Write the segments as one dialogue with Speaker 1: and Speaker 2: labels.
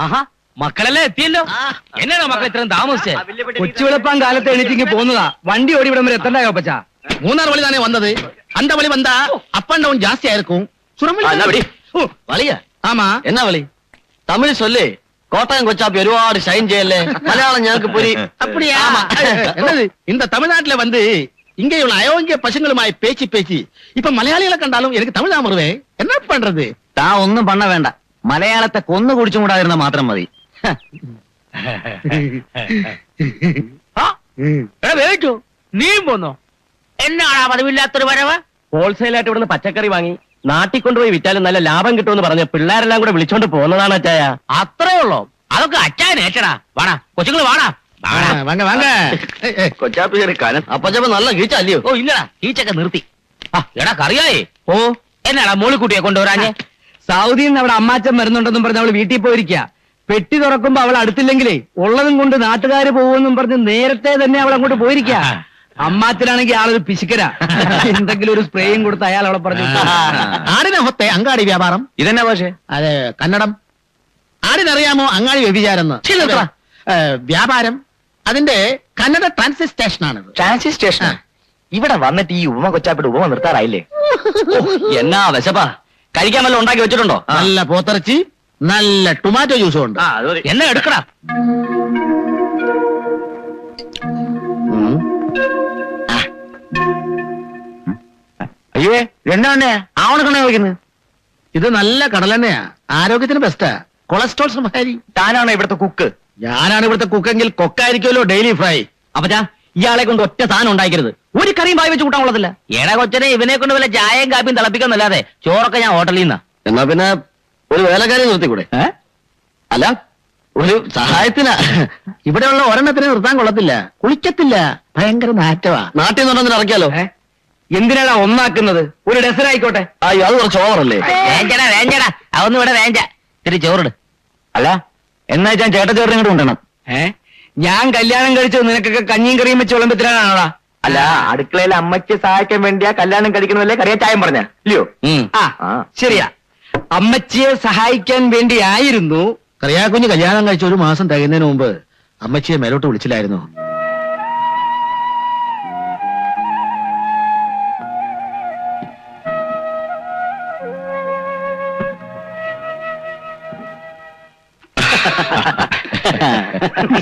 Speaker 1: ആഹാ മക്കളെല്ലാം എത്തിയല്ലോ എന്നാണോ മക്കൾ ഇത്രയും താമസിച്ചേ
Speaker 2: കൊച്ചു വെളുപ്പാൻ കാലത്ത് എണീറ്റിങ്ങി പോന്നതാ വണ്ടി ഓടി ഇവിടം വരെ എത്തണ്ട കപ്പച്ച
Speaker 3: மூணாறு வழி தானே வந்தது அந்த வழி வந்தா அப் அண்ட் டவுன் ஜாஸ்தியா இருக்கும் சுரமணி
Speaker 4: ആ, എന്നാ പിടി.
Speaker 3: ஓ,
Speaker 4: വളിയ
Speaker 3: ஆமா
Speaker 4: എന്നാ വിളി തമിഴ് ചൊല്ലേ കോട്ടയം കൊച്ചാപ്പി ഒരുപാട് ഷൈൻ ചെയ്യല്ലേ മലയാളം ഞങ്ങൾക്ക് പുരി
Speaker 3: அப்படியா என்னது இந்த தமிழ்நாட்டுல வந்து இங்க உள்ள அயோக்கிய பசங்களுமாய் பேச்சு பேச்சு இப்ப மலையாளிகளை கண்டாலும் எனக்கு தமிழ் தான் வருவேன் என்ன பண்றது
Speaker 4: താ ഒന്നും പണ്ണ വേണ്ട മലയാളത്തെ കൊന്നു കുടിച്ചും കൂടാതിരുന്ന മാത്രം മതി.
Speaker 1: നീ പോന്നോ? എന്നാണ് പതിവില്ലാത്തൊരു വരവ്?
Speaker 4: ഹോൾസെയിലായിട്ട് ഇവിടുന്ന് പച്ചക്കറി വാങ്ങി നാട്ടിൽ കൊണ്ടുപോയി വിറ്റാലും നല്ല ലാഭം കിട്ടുമെന്ന് പറഞ്ഞ പിള്ളേരെല്ലാം കൂടെ വിളിച്ചോണ്ട് പോകുന്നതാണ് അച്ചായ.
Speaker 1: അത്രേ ഉള്ളോ? അതൊക്കെ അച്ചായ നേച്ചടാ വാടാ കൊച്ചുങ്ങൾ വാടാ.
Speaker 4: കൊച്ചാപ്പി അപ്പച്ചപ്പ നല്ല അല്ലയോ
Speaker 1: ഓ ഇല്ലടാ. കീച്ചൊക്കെ നിർത്തി. ആ എടാ കറിയായേ. ഓ. എന്നാടാ മോളിക്കുട്ടിയെ കൊണ്ടുവരാഞ്ഞേ?
Speaker 2: സൗദിയിൽ നിന്ന് അവിടെ അമ്മാച്ചൻ വരുന്നുണ്ടെന്നും പറഞ്ഞ് അവൾ വീട്ടിൽ പോയിരിക്കുക പെട്ടി തുറക്കുമ്പോ അവൾ അടുത്തില്ലെങ്കിലേ ഉള്ളതും കൊണ്ട് നാട്ടുകാര് പോകുമെന്നും പറഞ്ഞ് നേരത്തെ തന്നെ അവൾ അങ്ങോട്ട് പോയിരിക്ക. അമ്മാച്ചനാണെങ്കിൽ ആളൊരു പിശുക്കര. എന്തെങ്കിലും ഒരു സ്പ്രേയും കൊടുത്ത് അയാൾ അവളെ പറഞ്ഞു
Speaker 3: ആടിനെ അങ്കാടി അങ്ങാടി വ്യാപാരം?
Speaker 4: ഇതെന്നാ പക്ഷേ
Speaker 3: അതെ കന്നഡം. ആടിനറിയാമോ അങ്ങാടി വ്യഭിചാരം വ്യാപാരം. അതിന്റെ കന്നഡ ട്രാൻസിറ്റ് സ്റ്റേഷൻ ആണ്
Speaker 4: ട്രാൻസിറ്റ് സ്റ്റേഷൻ ഇവിടെ വന്നിട്ട് ഈ ഉപമ കൊച്ചാപ്പിട്ട് ഉപമ നിർത്താറായില്ലേ? എന്നാ വിശപ്പാ. കഴിക്കാൻ വല്ല ഉണ്ടാക്കി വെച്ചിട്ടുണ്ടോ?
Speaker 3: നല്ല പോത്തിറച്ചി നല്ല ടൊമാറ്റോ ജ്യൂസും ഉണ്ട്.
Speaker 1: എന്നാ എടുക്കടാ.
Speaker 4: അയ്യേ ആവണക്കണ വയ്ക്കുന്നത്
Speaker 3: ഇത് നല്ല കടലെണ്ണയാ ആരോഗ്യത്തിന് ബെസ്റ്റാ കൊളസ്ട്രോൾ സംഹാരി.
Speaker 4: താനാണോ ഇവിടുത്തെ കുക്ക്
Speaker 3: ഞാനാണ് ഇവിടുത്തെ കുക്കെങ്കിൽ കൊക്കായിരിക്കുമല്ലോ ഡെയിലി ഫ്രൈ
Speaker 4: അപ്പച്ചാ ഇയാളെ കൊണ്ട് ഒറ്റ സാധനം ഉണ്ടാക്കരുത്. ഒരു കറിയും വായി വെച്ച് കൂട്ടാൻ കൊള്ളത്തില്ല
Speaker 1: എടാ കൊച്ചനെ ഇവനെ കൊണ്ട് വല്ല ചായയും കാപ്പിയും തിളപ്പിക്കുന്നല്ലാതെ ചോറൊക്കെ ഞാൻ ഹോട്ടലിൽ നിന്നാ
Speaker 4: എന്നാ പിന്നെ ഒരു വേലക്കാരി നിർത്തിക്കൂടെ? അല്ല ഒരു സഹായത്തിനാ.
Speaker 3: ഇവിടെയുള്ള ഒരെണ്ണത്തിന് നിർത്താൻ കൊള്ളത്തില്ല. കുളിക്കത്തില്ല. ഭയങ്കര നാറ്റവാ.
Speaker 4: നാട്ടിൽ നിന്നുണ്ടെന്ന് ഇറക്കിയാലോ?
Speaker 2: എന്തിനാടാ ഒന്നാക്കുന്നത്? ഒരു ഡെസറായിക്കോട്ടെ
Speaker 4: അയ്യോ അത് കുറച്ച് ഓവറല്ലേ?
Speaker 1: വേഞ്ചടാ വേഞ്ചടാ അതൊന്നും ഇവിടെ വേഞ്ച ഇത്തിരി ചോറിട്.
Speaker 4: അല്ല എന്നാ ഞാൻ ചേട്ട ചേട്ടൻ ഇങ്ങോട്ട് കൊണ്ടുവരണം.
Speaker 2: ഏ? ഞാൻ കല്യാണം കഴിച്ചത് നിനക്കൊക്കെ കഞ്ഞിയും കറിയും വെച്ച് വിളമ്പത്തിലാണോടാ
Speaker 4: അല്ല അടുക്കളയിൽ അമ്മയ്ക്ക് സഹായിക്കാൻ വേണ്ടിയാ കല്യാണം കഴിക്കണമല്ലേ? കറിയാ ചായം പറഞ്ഞ. ഇല്ലയോ?
Speaker 2: ആ. ശരിയാ. അമ്മച്ചിയെ സഹായിക്കാൻ വേണ്ടിയായിരുന്നു.
Speaker 3: കറിയാക്കുഞ്ഞ് കല്യാണം കഴിച്ച ഒരു മാസം തികയുന്നതിന് മുമ്പ് അമ്മച്ചിയെ മേലോട്ട് വിളിച്ചില്ലായിരുന്നു.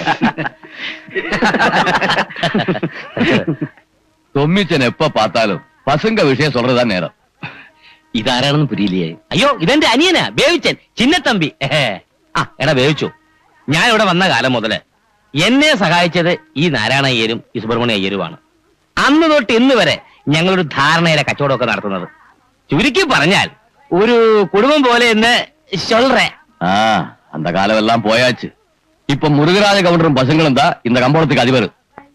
Speaker 5: தொம்மிச்சன் எப்ப பார்த்தாலும் பசங்க விஷயம் சொல்றதுதான் நேரம்
Speaker 4: ഇതാരാണെന്ന് പുരിയില്ലേ
Speaker 1: അയ്യോ ഇതെന്റെ അനിയനാ ബേവിച്ചൻ ചിന്നത്തമ്പി ഏഹേ. ആ എടാ ബേവിച്ചു ഞാൻ ഇവിടെ വന്ന കാലം മുതല് എന്നെ സഹായിച്ചത് ഈ നാരായണ അയ്യരും ഈ സുബ്രഹ്മണ്യ അയ്യരുമാണ് അന്ന് തൊട്ട് ഇന്ന് വരെ ഞങ്ങളൊരു ധാരണയിലെ കച്ചവടമൊക്കെ നടത്തുന്നത് ചുരുക്കി പറഞ്ഞാൽ ഒരു കുടുംബം പോലെ എന്ന് ചൊല്ലേ
Speaker 5: ஆ அந்த காலம் எல்லாம் போயாச்சு இப்ப முருகராஜ கவுண்டரும் பசங்களும் தான் இந்த கம்பளத்துக்கு அதிபர்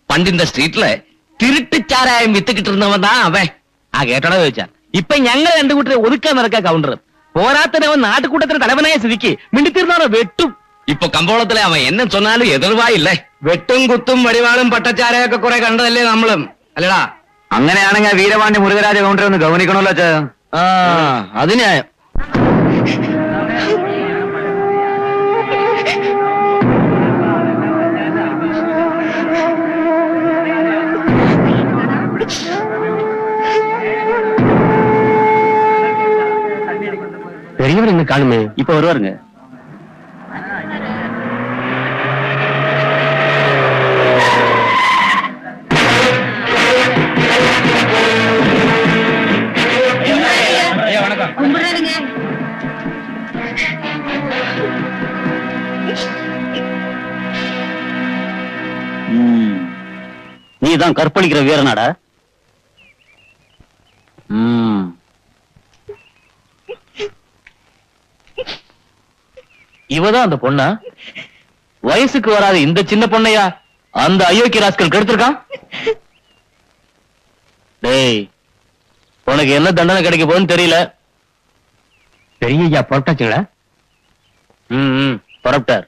Speaker 1: പണ്ട് இந்த സ്ട്രീറ്റിലെ തിരുട്ടിച്ചാരായം വിത്ത് കിട്ടുന്നവന്നാ അവൻ ആ കേട്ടോടെ ചോദിച്ചാ ഇപ്പൊ ഞങ്ങൾ രണ്ടു കൂട്ടരെ ഒതുക്കാൻ നടക്ക കൗണ്ടർ പോരാത്തനവൻ നാട്ടുകൂട്ടത്തിന് തലവനായ സ്ഥിതിക്ക് മിണ്ടിത്തീർന്നാണോ വെട്ടും? ഇപ്പൊ കമ്പോളത്തിലെ അവൻ എന്നെ ചൊന്നാലും എതിർവായില്ലേ?
Speaker 2: വെട്ടും കുത്തും വടിവാളും പട്ടച്ചാരയൊക്കെ കുറെ കണ്ടതല്ലേ നമ്മളും. അല്ലടാ.
Speaker 4: അങ്ങനെയാണെങ്കിൽ വീരപാണ്ഡ്യ മുരുകരാജ കൗണ്ടർ ഒന്ന് ഗവനിക്കണമല്ലോ അച്ഛാ.
Speaker 3: ആ അതിനാ
Speaker 4: பெரியவர் எங்க காணுமே? இப்ப வருவாருங்க. நீ தான் கற்பழிக்கிற வீரனாடா? ம். இவதான் அந்த பொண்ணா? வயசுக்கு வராத இந்த சின்ன பொண்ணையா? அந்த அயோக்கிய ராஸ்கல் கெடுத்திருக்கான்? டேய் உனக்கு என்ன தண்டனை கிடைக்க போகுதுன்னு தெரியல. பெரிய ஐயா புறப்பட்டாச்சுங்களா ம், புறப்பட்டார்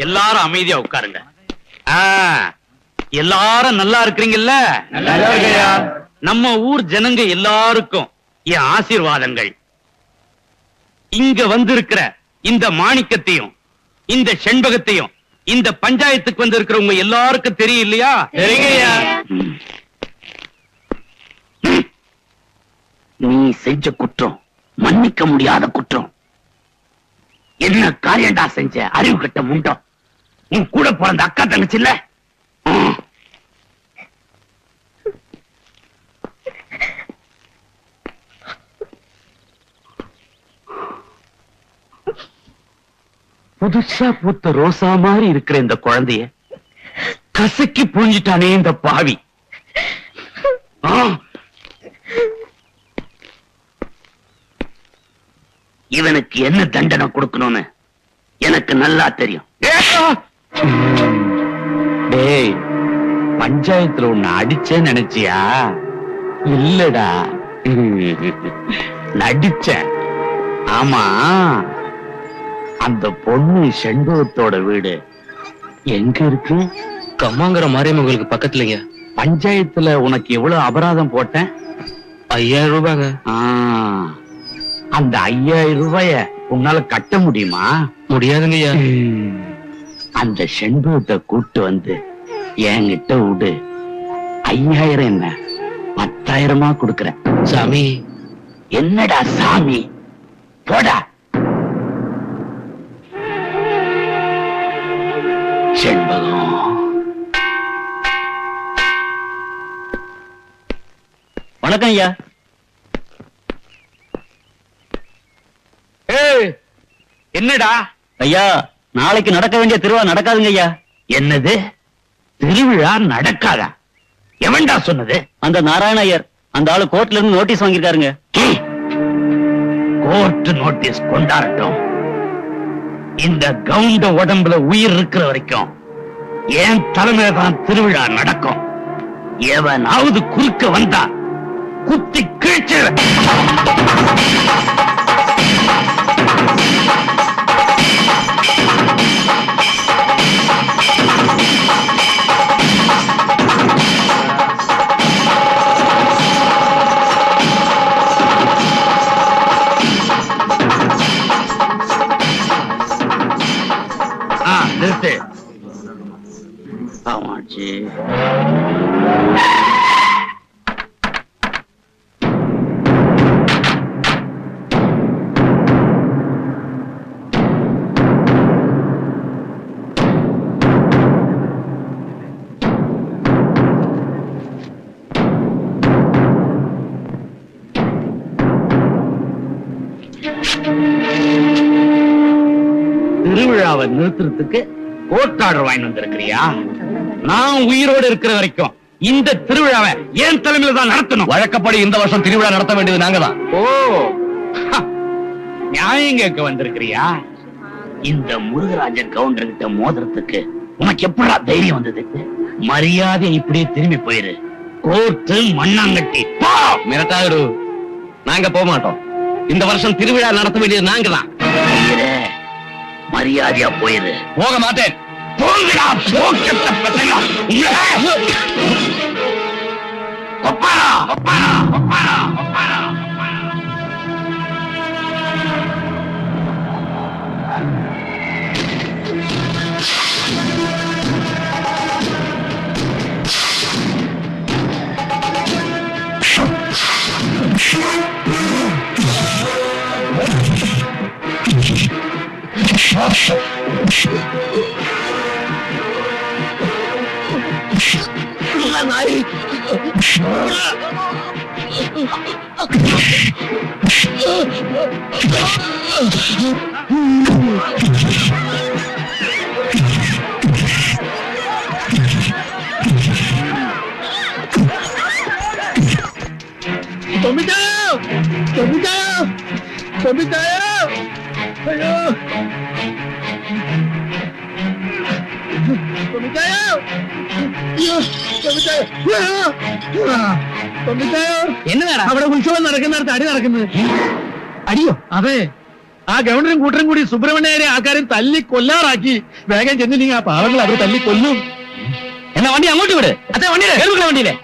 Speaker 6: எல்லாரும் அமைதியா உட்காருங்க. எல்லாரும் நல்லா இருக்கிறீங்கல்ல? நம்ம ஊர் ஜனங்க எல்லாருக்கும் என் ஆசீர்வாதங்கள். இங்க வந்திருக்கிற இந்த மாணிக்கத்தையும் இந்த செண்பகத்தையும் இந்த பஞ்சாயத்துக்கு வந்திருக்கிறவங்க எல்லாருக்கும் தெரியும் இல்லையா ம். ம். நீ செஞ்ச குற்றம் மன்னிக்க முடியாத குற்றம். என்ன காரியண்டா செஞ்ச? அறிவு கட்ட முண்டம். உன் கூட பிறந்த அக்கா தங்கச்சி இல்ல? புதுசா பூத்த ரோசா மாதிரி இருக்கிற இந்த குழந்தைய கசக்கி புழிஞ்சிட்டானே இந்த பாவி. இவனுக்கு என்ன தண்டனை கொடுக்கணும்னு எனக்கு நல்லா தெரியும். டேய் பஞ்சாயத்துல உன்னை அடிச்சே நினைச்சியா? இல்லடா. நடிச்சேன். ஆமா அந்த பொண்ணு செண்பகத்தோட வீடு. எங்க இருக்கு?
Speaker 4: கம்மாங்கிற மாரியம்மங்களுக்கு பக்கத்துலங்க
Speaker 6: பஞ்சாயத்துல உனக்கு எவ்வளவு அபராதம் போட்டேன்?
Speaker 4: ஐயாயிரம் ரூபாங்க.
Speaker 6: அந்த ஐயாயிரம் ரூபாய உன்னால கட்ட முடியுமா?
Speaker 4: முடியாதுங்க ஐயா
Speaker 6: அந்த செண்பகத்தை கூட்டு வந்து என்கிட்ட விடு. ஐயாயிரம் என்ன? பத்தாயிரமா கொடுக்கறேன்.
Speaker 4: சாமி.
Speaker 6: என்னடா சாமி? போடா. செண்பகம்.
Speaker 4: வணக்கம் ஐயா.
Speaker 6: என்னடா?
Speaker 4: ஐயா நாளைக்கு நடக்க வேண்டிய திருவா நடக்காதுங்க ஐயா.
Speaker 6: என்னது? திருவிழா நடக்காதா? எவன்டா சொன்னது?
Speaker 4: அந்த நாராயண ஐயர் அந்த ஆளு கோர்ட்ல இருந்து நோட்டீஸ் வாங்கியிருக்காருங்க.
Speaker 6: கோர்ட் நோட்டீஸ் கொண்டாடட்டும். இந்த கவுண்ட உடம்புல உயிர் இருக்கிற வரைக்கும் என் தலைமையில தான் திருவிழா நடக்கும். எவனாவது குறுக்க வந்தா குத்தி கிழிச்சு திருவிழாவை நிறுத்துறதுக்கு கோர்ட் ஆர்டர் வாங்கி வந்திருக்கிறியா? நான் உயிரோடு இருக்கிற வரைக்கும் இந்த திருவிழாவை என் தலைமையில தான் நடத்தணும்.
Speaker 5: வழக்கப்படி இந்த வருஷம் திருவிழா நடத்த வேண்டியது நாங்க தான்
Speaker 6: ஓ நியாயம் கேட்க வந்திருக்கிறியா? இந்த முருகராஜன் கவுண்டர் கிட்ட மோதிரத்துக்கு உனக்கு எப்படா தைரியம் வந்தது? மரியாதை இப்படியே திரும்பி போயிரு. கோர்ட்டு மண்ணாங்கட்டி போ!
Speaker 5: மிரட்டாரு நாங்க போக மாட்டோம். இந்த வருஷம் திருவிழா நடத்த வேண்டியது நாங்க தான்
Speaker 6: மரியாதையா போயிரு.
Speaker 5: போக மாட்டேன்.
Speaker 6: கொப்பாரா கொப்பாரா கொப்பாரா கொப்பாரா Lanai! Tô me dando! Tô me dando! Tô me dando!
Speaker 2: എന്നതാണ് അവിടെ ഉത്സവം നടക്കുന്നിടത്ത് അടി നടക്കുന്നത്. അടിയോ? അതെ.
Speaker 3: ആ ഗവർണറും കൂട്ടരും കൂടി സുബ്രഹ്മണ്യരെ ആൾക്കാരും തല്ലി കൊല്ലാറാക്കി വേഗം ചെന്നില്ലെങ്കിൽ ആ പാവങ്ങൾ അവർ തല്ലി കൊല്ലും.
Speaker 1: എന്നാ വണ്ടി അങ്ങോട്ട് വിട്. അതെ വണ്ടിയിലെ.
Speaker 7: വണ്ടിയിലെ?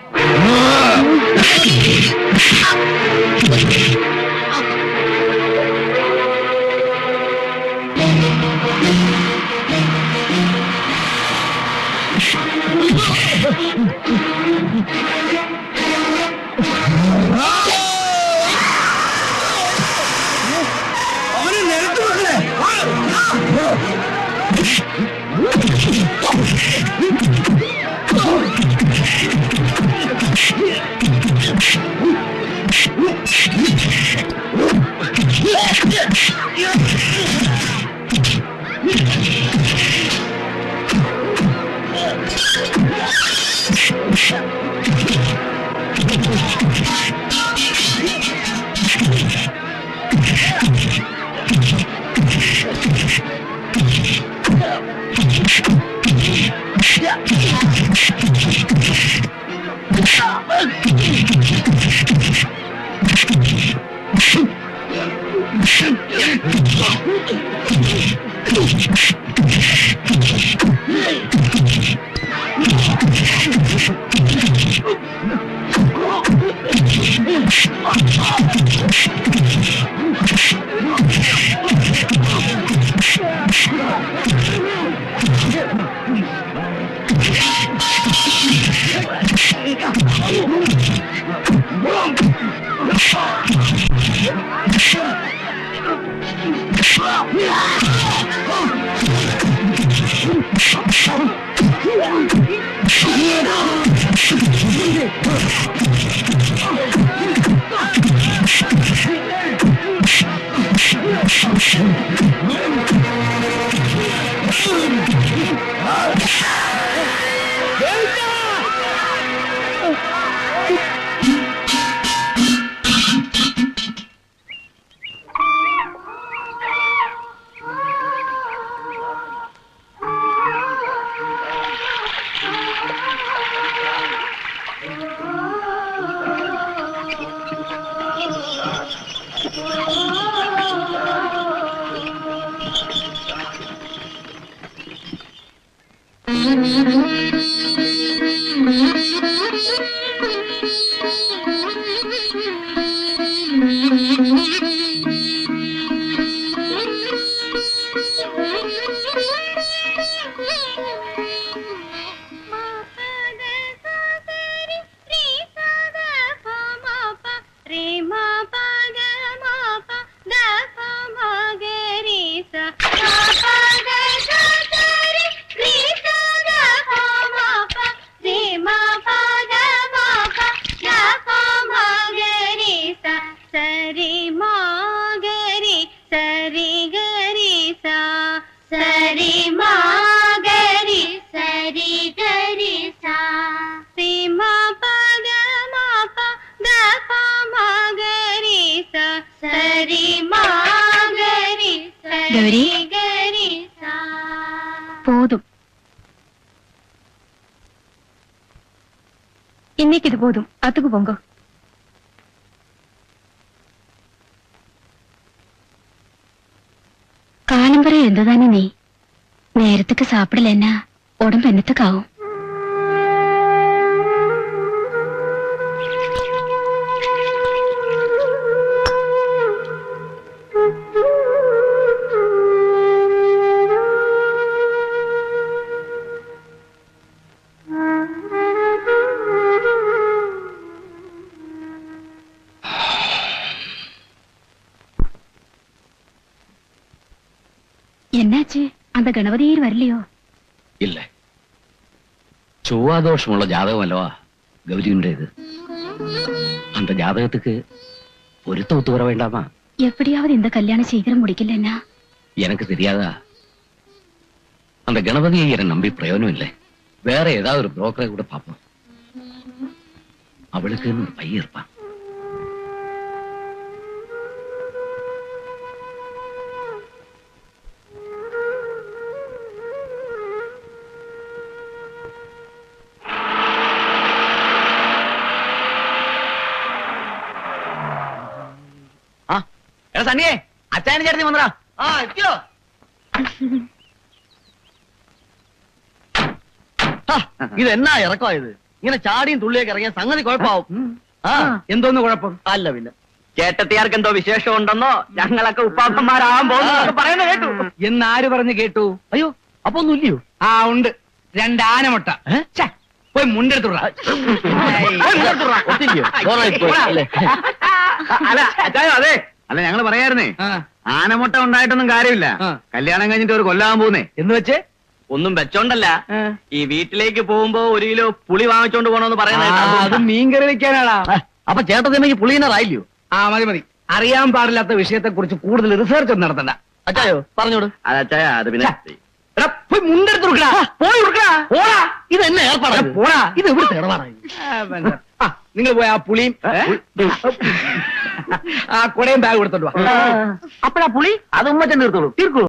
Speaker 7: ಮನೆಗೆ ಇಡ್ಬೋದು ಅದಕ್ಕೂ ಬಂಗೋ കാലം വരെ തന്നെ നീ? നേരത്തൊക്കെ സാപ്പിടലെന്നാ ഉടമ്പെന്നത്തേക്കാവും என்னத்துக்காகும் என்னாச்சு அந்த கணபதியர் வரலையோ
Speaker 5: ഇല്ല ചൊവ്വാദോഷമുള്ള ജാതകമല്ലവാ ഗൗരിയുടേത് அந்த ஜாதகத்துக்கு பொருத்த ஒத்து வர வேண்டாமா
Speaker 7: எப்படியாவது இந்த கல்யாணம் சீக்கிரம் முடிக்கலன்னா
Speaker 5: எனக்கு தெரியாதா அந்த கணபதி ஐயரை நம்பி பிரயோஜனம் இல்லை வேற ஏதாவது ஒரு புரோக்கரை கூட பார்ப்போம் அவளுக்கு ஒரு பையன் இருப்பான்
Speaker 1: സണ്ണിയെ
Speaker 2: അച്ഛനെ ചേർത്തി വന്നടാ. ആ എത്തിയോ?
Speaker 8: ഇത് എന്നാ ഇറക്കമായത്? ഇങ്ങനെ ചാടിയും തുള്ളിയൊക്കെ ഇറങ്ങിയ സംഗതി കുഴപ്പമാവും. ആ
Speaker 2: എന്തോന്ന് കുഴപ്പം?
Speaker 8: അല്ല പിന്നെ
Speaker 9: ചേട്ടത്തിയാർക്ക് എന്തോ വിശേഷം ഉണ്ടെന്നോ ഞങ്ങളൊക്കെ ഉപ്പാപ്പന്മാരാവാൻ പോകുന്നു പറയുന്ന കേട്ടു.
Speaker 2: എന്നാര് പറഞ്ഞു കേട്ടു?
Speaker 8: അയ്യോ അപ്പൊ ഒന്നും ഇല്ലയോ?
Speaker 2: ആ ഉണ്ട്. രണ്ട് ആനമുട്ട. ഛെ, പോയി മുണ്ടെടുത്തുള്ള
Speaker 8: അല്ലേ?
Speaker 9: അതെ.
Speaker 4: അല്ല ഞങ്ങൾ പറയായിരുന്നേ ആനമുട്ട ഉണ്ടായിട്ടൊന്നും കാര്യമില്ല. കല്യാണം കഴിഞ്ഞിട്ട് ഒരു കൊല്ലാൻ പോകുന്നേ
Speaker 2: എന്ന് വെച്ച്?
Speaker 9: ഒന്നും വെച്ചോണ്ടല്ല. ഈ വീട്ടിലേക്ക് പോകുമ്പോ ഒരു കിലോ പുളി വാങ്ങിച്ചോണ്ട് പോണോന്ന് പറയുന്നത്
Speaker 2: മീൻകറി വെക്കാനാടാ.
Speaker 8: അപ്പൊ ചേട്ടത്തിനെങ്കിൽ പുളിയനറായില്ലയോ
Speaker 2: ആ മതി മതി. അറിയാൻ പാടില്ലാത്ത വിഷയത്തെ കുറിച്ച് കൂടുതൽ റിസർച്ച് ഒന്നും നടത്തണ്ട.
Speaker 8: അച്ചായോ പറഞ്ഞോട്
Speaker 4: അച്ചായ അത് പിന്നെ
Speaker 2: പോയി മുണ്ടെടുത്ത് കൊടുക്കടാ. പോയി കൊടുക്കടാ. പോടാ.
Speaker 8: ഇത് എന്നെ ഏർപ്പാടാ
Speaker 2: പോടാ.
Speaker 8: ഇത്
Speaker 2: എവിടെ നിങ്ങൾ പോയാ ആ പുളിയും ആ കുടയും ബാഗ് കൊടുത്തോണ്ട് വാ.
Speaker 4: അപ്പഴാ പുളി? അത് ഉമ്മച്ചൻ തീർത്തോളൂ. തീർക്കൂ.